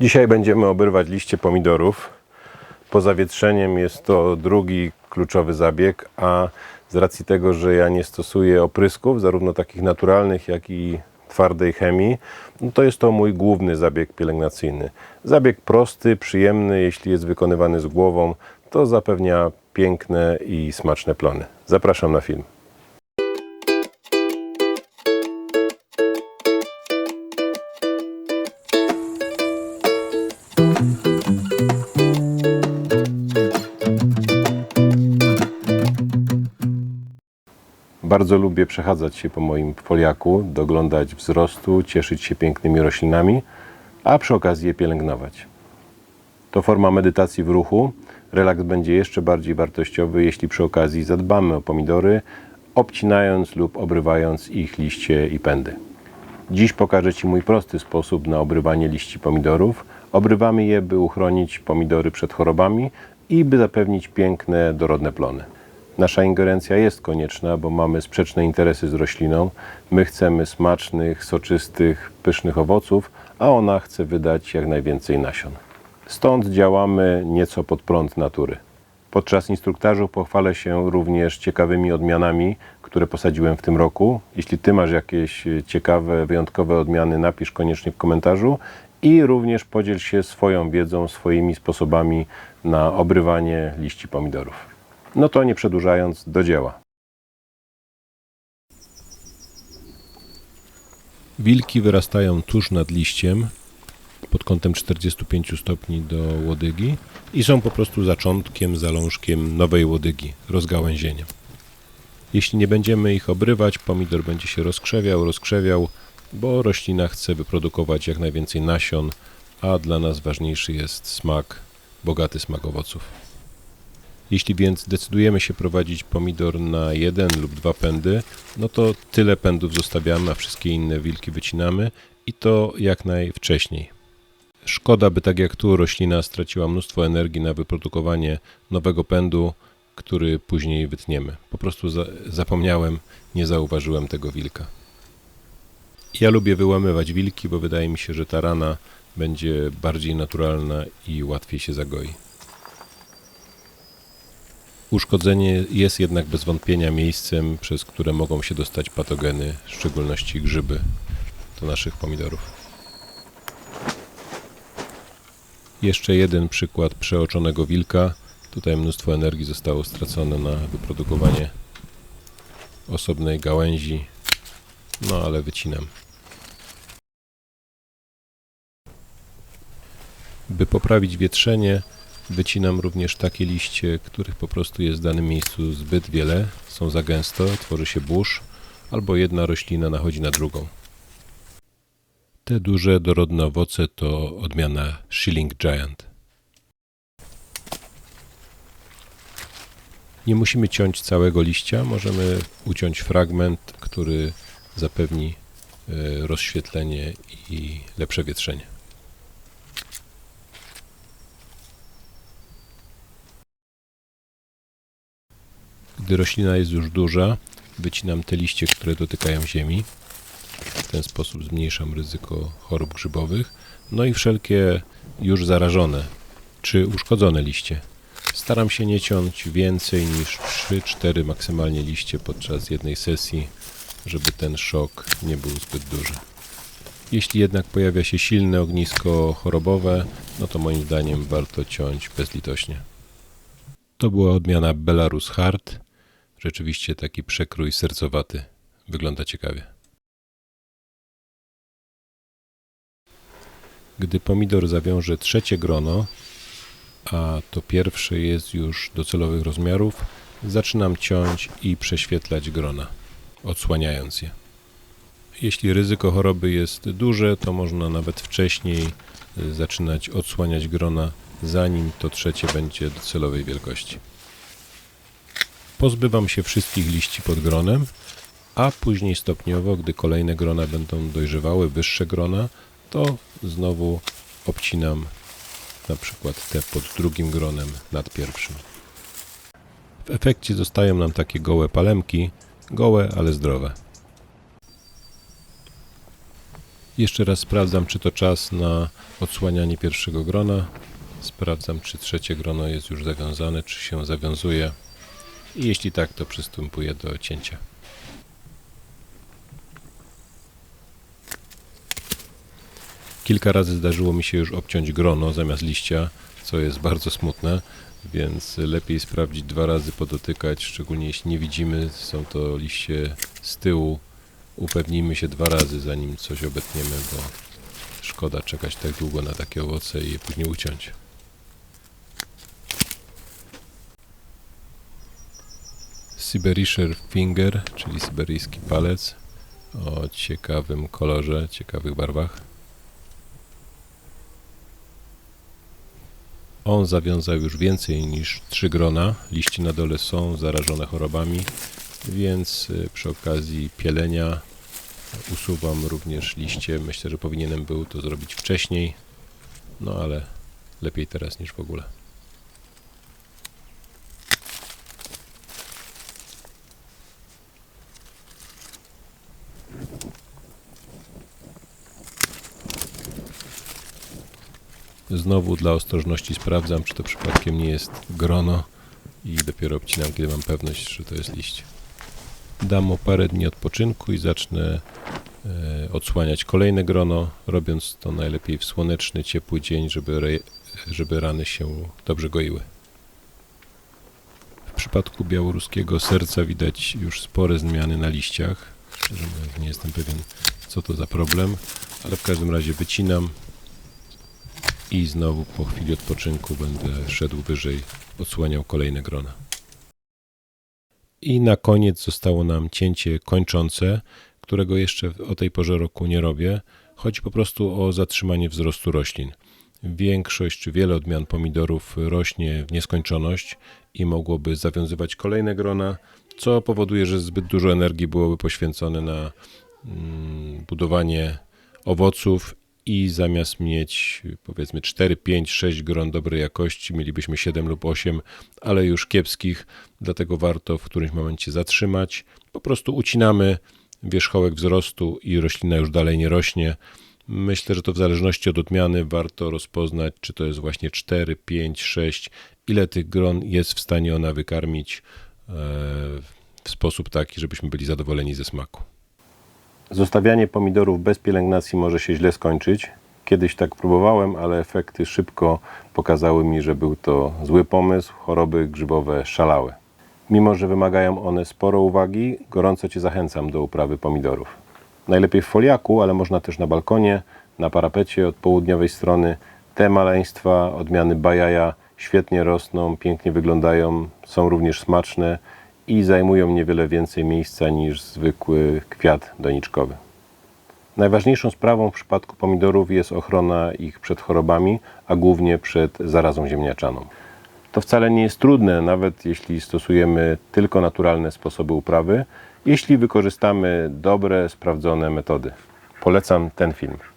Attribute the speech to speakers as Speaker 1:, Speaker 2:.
Speaker 1: Dzisiaj będziemy obrywać liście pomidorów. Po zawietrzeniem jest to drugi kluczowy zabieg, a z racji tego, że ja nie stosuję oprysków, zarówno takich naturalnych, jak i twardej chemii, no to jest to mój główny zabieg pielęgnacyjny. Zabieg prosty, przyjemny, jeśli jest wykonywany z głową, to zapewnia piękne i smaczne plony. Zapraszam na film. Bardzo lubię przechadzać się po moim foliaku, doglądać wzrostu, cieszyć się pięknymi roślinami, a przy okazji je pielęgnować. To forma medytacji w ruchu. Relaks będzie jeszcze bardziej wartościowy, jeśli przy okazji zadbamy o pomidory, obcinając lub obrywając ich liście i pędy. Dziś pokażę Ci mój prosty sposób na obrywanie liści pomidorów. Obrywamy je, by uchronić pomidory przed chorobami i by zapewnić piękne, dorodne plony. Nasza ingerencja jest konieczna, bo mamy sprzeczne interesy z rośliną. My chcemy smacznych, soczystych, pysznych owoców, a ona chce wydać jak najwięcej nasion. Stąd działamy nieco pod prąd natury. Podczas instruktażu pochwalę się również ciekawymi odmianami, które posadziłem w tym roku. Jeśli Ty masz jakieś e, ciekawe, wyjątkowe odmiany, napisz koniecznie w komentarzu i również podziel się swoją wiedzą, swoimi sposobami na obrywanie liści pomidorów. No to nie przedłużając, do dzieła.
Speaker 2: Wilki wyrastają tuż nad liściem pod kątem 45 stopni do łodygi i są po prostu zaczątkiem, zalążkiem nowej łodygi, rozgałęzieniem. Jeśli nie będziemy ich obrywać, pomidor będzie się rozkrzewiał, rozkrzewiał, bo roślina chce wyprodukować jak najwięcej nasion, a dla nas ważniejszy jest smak, bogaty smak owoców. Jeśli więc decydujemy się prowadzić pomidor na jeden lub dwa pędy, no to tyle pędów zostawiamy, a wszystkie inne wilki wycinamy i to jak najwcześniej. Szkoda, by tak jak tu roślina straciła mnóstwo energii na wyprodukowanie nowego pędu, który później wytniemy. Po prostu za zapomniałem, nie zauważyłem tego wilka. Ja lubię wyłamywać wilki, bo wydaje mi się, że ta rana będzie bardziej naturalna i łatwiej się zagoi. Uszkodzenie jest jednak bez wątpienia miejscem, przez które mogą się dostać patogeny, w szczególności grzyby do naszych pomidorów. Jeszcze jeden przykład przeoczonego wilka. Tutaj mnóstwo energii zostało stracone na wyprodukowanie osobnej gałęzi, no ale wycinam. By poprawić wietrzenie, Wycinam również takie liście, których po prostu jest w danym miejscu zbyt wiele, są za gęsto, tworzy się burz, albo jedna roślina nachodzi na drugą. Te duże, dorodne owoce to odmiana Shilling Giant. Nie musimy ciąć całego liścia, możemy uciąć fragment, który zapewni e, rozświetlenie i lepsze wietrzenie. Gdy roślina jest już duża, wycinam te liście, które dotykają ziemi. W ten sposób zmniejszam ryzyko chorób grzybowych. No i wszelkie już zarażone czy uszkodzone liście. Staram się nie ciąć więcej niż 3-4 maksymalnie liście podczas jednej sesji, żeby ten szok nie był zbyt duży. Jeśli jednak pojawia się silne ognisko chorobowe, no to moim zdaniem warto ciąć bezlitośnie. To była odmiana Belarus Hard. Rzeczywiście taki przekrój sercowaty. Wygląda ciekawie. Gdy pomidor zawiąże trzecie grono, a to pierwsze jest już docelowych rozmiarów, zaczynam ciąć i prześwietlać grona, odsłaniając je. Jeśli ryzyko choroby jest duże, to można nawet wcześniej y, zaczynać odsłaniać grona, zanim to trzecie będzie docelowej wielkości. Pozbywam się wszystkich liści pod gronem, a później stopniowo, gdy kolejne grona będą dojrzewały, wyższe grona, to znowu obcinam na przykład te pod drugim gronem nad pierwszym. W efekcie zostają nam takie gołe palemki, gołe, ale zdrowe. Jeszcze raz sprawdzam, czy to czas na odsłanianie pierwszego grona. Sprawdzam, czy trzecie grono jest już zawiązane, czy się zawiązuje. I jeśli tak, to przystępuję do cięcia. Kilka razy zdarzyło mi się już obciąć grono zamiast liścia, co jest bardzo smutne, więc lepiej sprawdzić dwa razy, podotykać, szczególnie jeśli nie widzimy, są to liście z tyłu. Upewnijmy się dwa razy, zanim coś obetniemy, bo szkoda czekać tak długo na takie owoce i je później uciąć. Syberischer Finger, czyli syberyjski palec o ciekawym kolorze, ciekawych barwach. On zawiązał już więcej niż trzy grona. Liście na dole są zarażone chorobami, więc y, przy okazji pielenia usuwam również liście. Myślę, że powinienem był to zrobić wcześniej, no ale lepiej teraz niż w ogóle. Znowu dla ostrożności sprawdzam, czy to przypadkiem nie jest grono i dopiero obcinam, kiedy mam pewność, że to jest liść. Dam mu parę dni odpoczynku i zacznę e, odsłaniać kolejne grono, robiąc to najlepiej w słoneczny, ciepły dzień, żeby, re, żeby rany się dobrze goiły. W przypadku białoruskiego serca widać już spore zmiany na liściach. Nie jestem pewien, co to za problem, ale w każdym razie wycinam i znowu po chwili odpoczynku będę szedł wyżej, odsłaniał kolejne grona. I na koniec zostało nam cięcie kończące, którego jeszcze o tej porze roku nie robię. Chodzi po prostu o zatrzymanie wzrostu roślin. Większość czy wiele odmian pomidorów rośnie w nieskończoność i mogłoby zawiązywać kolejne grona, co powoduje, że zbyt dużo energii byłoby poświęcone na mm, budowanie owoców i zamiast mieć powiedzmy 4, 5, 6 gron dobrej jakości, mielibyśmy 7 lub 8, ale już kiepskich, dlatego warto w którymś momencie zatrzymać. Po prostu ucinamy wierzchołek wzrostu i roślina już dalej nie rośnie. Myślę, że to w zależności od odmiany warto rozpoznać, czy to jest właśnie 4, 5, 6, ile tych gron jest w stanie ona wykarmić e, w sposób taki, żebyśmy byli zadowoleni ze smaku.
Speaker 1: Zostawianie pomidorów bez pielęgnacji może się źle skończyć. Kiedyś tak próbowałem, ale efekty szybko pokazały mi, że był to zły pomysł. Choroby grzybowe szalały. Mimo, że wymagają one sporo uwagi, gorąco Cię zachęcam do uprawy pomidorów. Najlepiej w foliaku, ale można też na balkonie, na parapecie od południowej strony. Te maleństwa, odmiany bajaja, świetnie rosną, pięknie wyglądają, są również smaczne i zajmują niewiele więcej miejsca niż zwykły kwiat doniczkowy. Najważniejszą sprawą w przypadku pomidorów jest ochrona ich przed chorobami, a głównie przed zarazą ziemniaczaną. To wcale nie jest trudne, nawet jeśli stosujemy tylko naturalne sposoby uprawy, jeśli wykorzystamy dobre, sprawdzone metody. Polecam ten film.